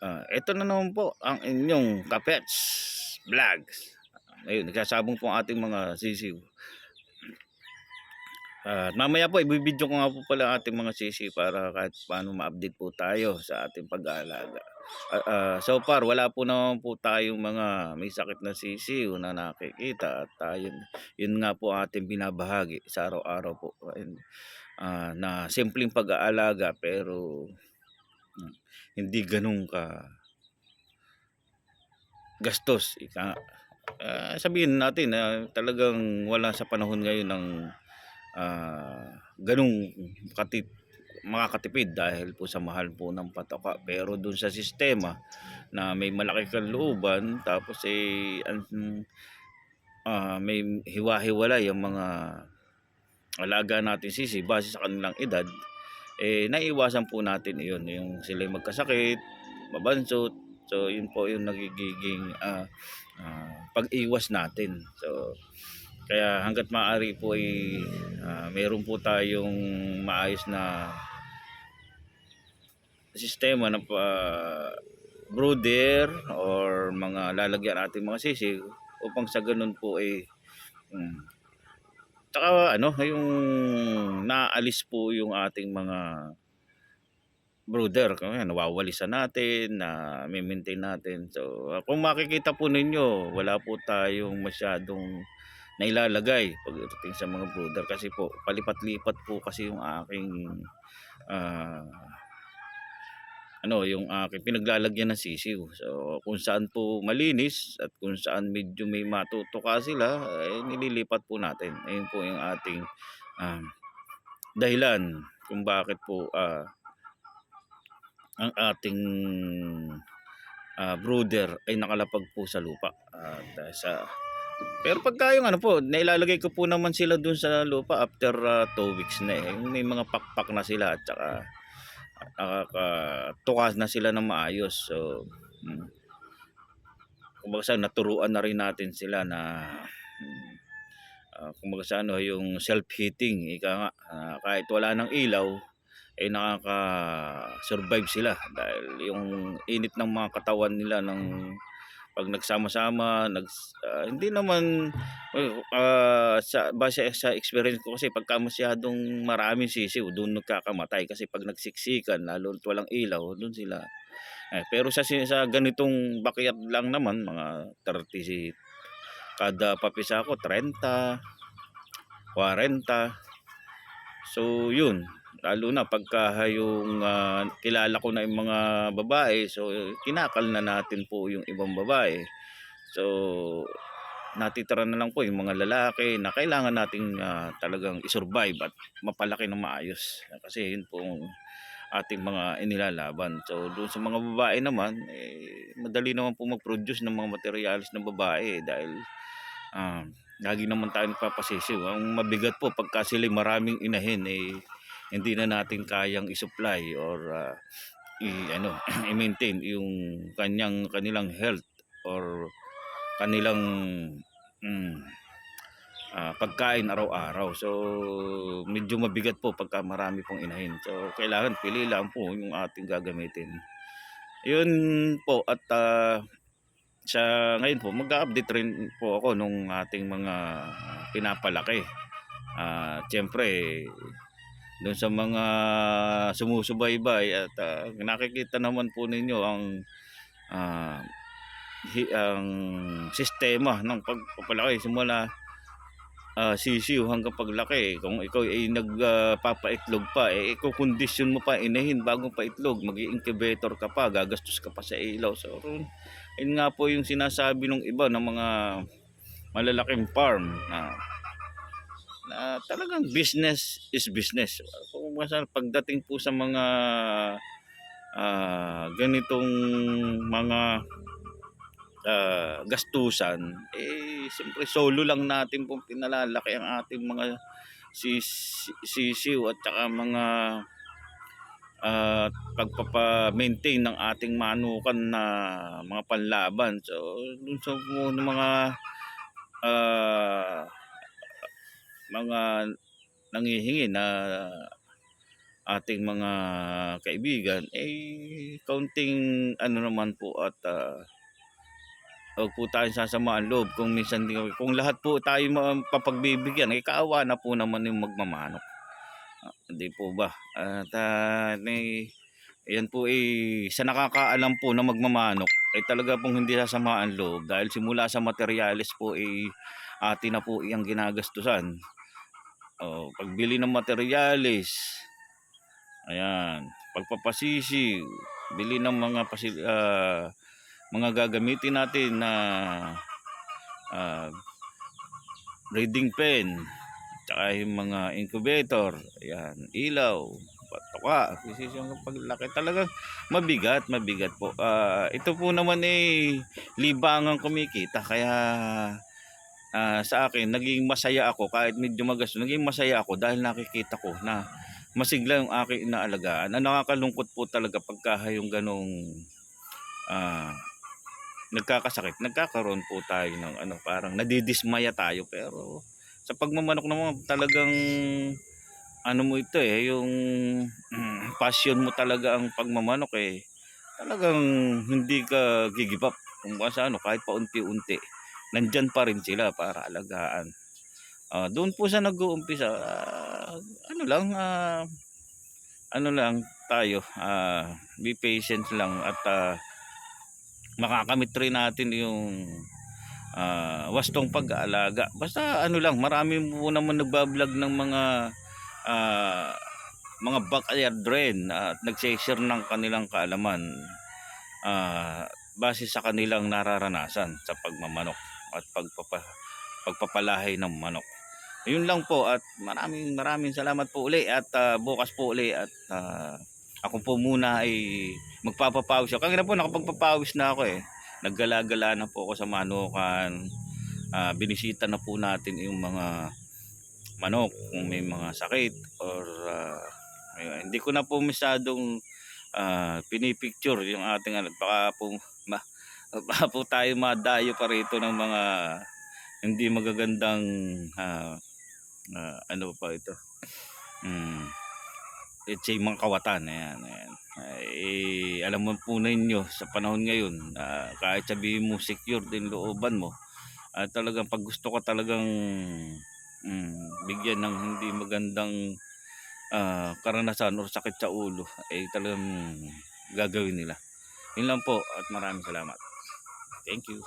Ah, ito na naman po ang inyong Kapets Vlogs. Ayun, nagsasabong po ang ating mga sisiw. At mamaya po, ibibidyo ko nga po pala ang ating mga sisi para kahit paano ma-update po tayo sa ating pag-aalaga. Ah, ah, so far, wala po naman po tayong mga may sakit na sisiw na nakikita at ah, yun, yun nga po ating binabahagi sa araw-araw po. Ah, na simpleng pag-aalaga pero hindi ganun ka gastos. Ika, ah, sabihin natin na talagang wala sa panahon ngayon ng ah, ganung katip, makakatipid dahil po sa mahal po ng patoka. Pero dun sa sistema na may malaki kang looban tapos eh ah, may hiwa-hiwalay ang mga alaga natin sisi base sa kanilang edad eh naiiwasan po natin iyon yung sila magkasakit, mabansot. So yun po yung nagiging ah, ah, pag-iwas natin. So kaya hangga't maaari po ay ah, meron po tayong maayos na sistema na pa brooder or mga lalagyan natin mga sisig upang sa ganun po ay mm, Tsaka ano, yung naalis po yung ating mga brooder. Kaya nawawalisan natin, na maintain natin. So, kung makikita po ninyo, wala po tayong masyadong nailalagay pagdating sa mga brooder. Kasi po, palipat-lipat po kasi yung aking ah, ano, yung aking pinaglalagyan ng sisiw. So, kung saan po malinis at kung saan medyo may matutuka sila, eh, nililipat po natin. Ayun po yung ating um, dahilan kung bakit po ah, ang ating ah, brooder ay nakalapag po sa lupa. At ah, sa pero pagka yung ano po, nailalagay ko po naman sila dun sa lupa after 2 weeks na eh. May mga pakpak na sila at saka nakakatukas na sila ng maayos. So, mm, kumbaga sa naturuan na rin natin sila na mm, ah, kumbaga sa ano, yung self-heating. Ika nga, ah, kahit wala ng ilaw, ay nakaka-survive sila dahil yung init ng mga katawan nila ng pag nagsama-sama, nags, ah, hindi naman uh, sa base sa experience ko kasi pagka masyadong maraming sisiw, doon nagkakamatay kasi pag nagsiksikan, lalo walang ilaw, doon sila. Eh, pero sa sa ganitong backyard lang naman, mga 30 si kada papisa ko 30, 40. So, yun. Lalo na pagka yung ah, kilala ko na yung mga babae, so kinakal na natin po yung ibang babae. So, natitira na lang po yung mga lalaki na kailangan nating ah, talagang isurvive at mapalaki ng maayos. Kasi yun po ating mga inilalaban. So, doon sa mga babae naman, eh, madali naman po mag-produce ng mga materials ng babae dahil ah, lagi naman tayo nagpapasisiw. Ang mabigat po pagka sila maraming inahin, eh, hindi na natin kayang i-supply or ah, i ano i-maintain yung kanyang kanilang health or kanilang mm, ah, pagkain araw-araw. So medyo mabigat po pagka marami pong inahin. So kailangan pili lang po yung ating gagamitin. Yun po at ah, sa ngayon po mag-update rin po ako nung ating mga pinapalaki. Ah, siyempre doon sa mga sumusubaybay at ah, nakikita naman po ninyo ang ah, hi- ang sistema ng pagpapalaki simula ah, sisiw hanggang paglaki. Kung ikaw ay nagpapaitlog pa eh kondisyon mo pa inahin bago pa itlog. Mag incubator ka pa gagastos ka pa sa ilaw. So yun nga po yung sinasabi ng iba ng mga malalaking farm na na talagang business is business. Kung pagdating po sa mga ah, ganitong mga ah, gastusan, eh siyempre solo lang natin pong pinalalaki ang ating mga sis- sisiw at saka mga ah, pagpapa-maintain ng ating manukan na mga panlaban. So, dun sa mga ah, mga nangihingi na ating mga kaibigan, eh, kaunting ano naman po at ah, huwag po tayong sasamaan loob kung minsan kung lahat po tayo mapapagbibigyan, eh, kaawa na po naman yung magmamanok. Ah, hindi po ba? At ah, ni yan po eh, sa nakakaalam po na magmamanok, ay talaga pong hindi sasamaan loob dahil simula sa materyales po eh, atin na po iyang ginagastusan. Oh, pagbili ng materyales, ayan, pagpapasisi, bili ng mga pasil, ah, mga gagamitin natin na ah, reading pen, tsaka yung mga incubator, ayan, ilaw, patoka, yung paglaki talagang mabigat, mabigat po. Ah, ito po naman eh libangang kumikita kaya ah, sa akin naging masaya ako kahit medyo magasto, naging masaya ako dahil nakikita ko na masigla yung aking inaalagaan. Ang nakakalungkot po talaga pagka yung ganong ah, nagkakasakit, nagkakaroon po tayo ng ano, parang nadidismaya tayo pero sa pagmamanok naman talagang ano mo ito eh, yung mm, passion mo talaga ang pagmamanok eh. Talagang hindi ka gigib up kung ano, kahit paunti-unti. Nandyan pa rin sila para alagaan. Ah, doon po sa nag-uumpisa, ah, ano lang, ah, ano lang tayo, ah, be patient lang at ah, makakamit rin natin yung ah, wastong pag-aalaga. Basta ano lang, marami po naman nagbablog ng mga ah, mga backyard rin at nag-share ng kanilang kaalaman ah, base sa kanilang nararanasan sa pagmamanok at pagpapa, pagpapalahay ng manok. Yun lang po at maraming maraming salamat po uli at ah, bukas po uli at ah, ako po muna ay magpapapawis ako. Kanina po nakapagpapawis na ako eh. Naggala-gala na po ako sa manukan. Ah, binisita na po natin yung mga manok kung may mga sakit or ah, ayun. hindi ko na po masyadong ah, pinipicture yung ating ano baka po baka po tayo madayo pa rito ng mga hindi magagandang ah, ah, ano pa ito hmm, let's say mga kawatan ayan, ayan. Ay, alam mo po ninyo sa panahon ngayon ah, kahit sabihin mo secure din looban mo at talagang pag gusto ka talagang mm, bigyan ng hindi magandang ah, karanasan or sakit sa ulo ay talagang gagawin nila. Yun lang po at maraming salamat. Thank you.